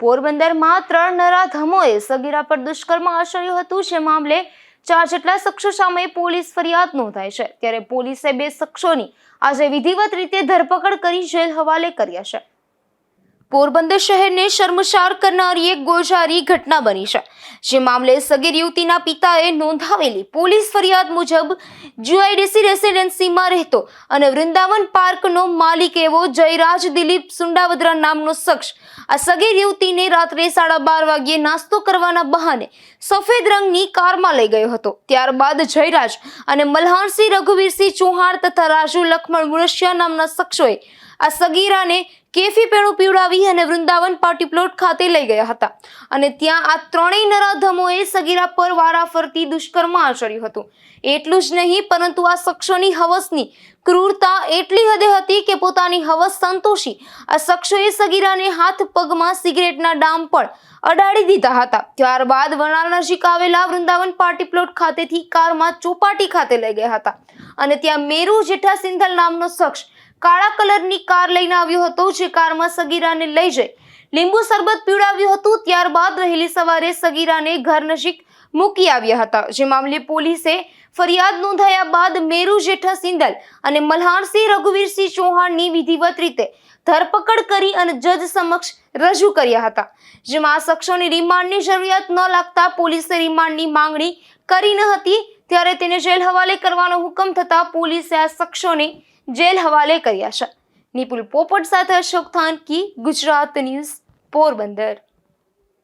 પોરબંદરમાં ત્રણ નરાધમોએ સગીરા પર દુષ્કર્મ આચર્યું હતું, જે મામલે ચાર જેટલા શખ્સો સામે પોલીસ ફરિયાદ નોંધાઈ છે. ત્યારે પોલીસે બે શખ્સોની આજે વિધિવત રીતે ધરપકડ કરી જેલ હવાલે કર્યા છે. પોરબંદર શહેરને શર્મસાર કરનારી એક ગોઝારી ઘટના બની છે. જે મામલે સગીર યુવતીના પિતાએ નોંધાવેલી પોલીસ ફરિયાદ મુજબ જીઆઈડીસી રેસિડેન્સીમાં રહેતો અને વૃંદાવન પાર્કનો માલિક એવો જયરાજ દિલીપ સુંડાવદ્રા નામનો શખ્સ આ સગીર યુવતીને રાત્રે સાડા બાર વાગ્યે નાસ્તો કરવાના બહાને સફેદ રંગની કારમાં લઈ ગયો હતો. ત્યારબાદ જયરાજ અને મલ્હારસિંહ રઘુવીરસિંહ ચૌહાણ તથા રાજુ લખમણ મુરશિયા નામના શખ્સોએ આ સગીરાને કેફી પીણું પીવડાવી અને વૃંદાવન પાર્ટી પ્લોટ ખાતે લઈ ગયા હતા. અને ત્યાં આ ત્રણેય નરાધમોએ સગીરા પર વારાફરતી દુષ્કર્મ આચર્યું હતું. એટલું જ નહીં, પરંતુ આ શખ્સોની હવસની ક્રૂરતા એટલી હદે હતી કે પોતાની હવસ સંતોષી આ શખ્સોએ સગીરાને હાથ પગમાં સિગરેટના ડામ પણ અડાડી દીધા હતા. ત્યારબાદ વનાલ નજીક આવેલા વૃંદાવન પાર્ટી પ્લોટ ખાતેથી કારમાં ચોપાટી ખાતે લઈ ગયા હતા. અને ત્યાં મેરુ જેઠા સિંધલ નામનો શખ્સ કાળા કલરની કાર લઈને આવ્યો હતો, જે કારમાં સગીરાને લઈ જઈ. લીંબુ શરબત પીવડાવ્યું હતું, ત્યારબાદ વહેલી સવારે સગીરાને ઘર નજીક મૂકી આવ્યા હતા. જે મામલે પોલીસે ફરિયાદ નોંધાયા બાદ મેરુ જેઠા સિંદલ અને મલ્હારસિંહ રઘુવીરસિંહ ચૌહાણની વિધિવત રીતે ધરપકડ કરી અને જજ સમક્ષ રજૂ કર્યા હતા. જેમાં આ શખ્સોની રિમાન્ડની જરૂરિયાત ન લાગતા પોલીસે રિમાન્ડની માંગણી કરી ન હતી. ત્યારે તેને જેલ હવાલે કરવાનો હુકમ થતા પોલીસે આ શખ્સોને જેલ હવાલે કર્યા છે. નિપુલ પોપટ સાથે અશોક થાનકી ગુજરાત ન્યૂઝ પોરબંદર.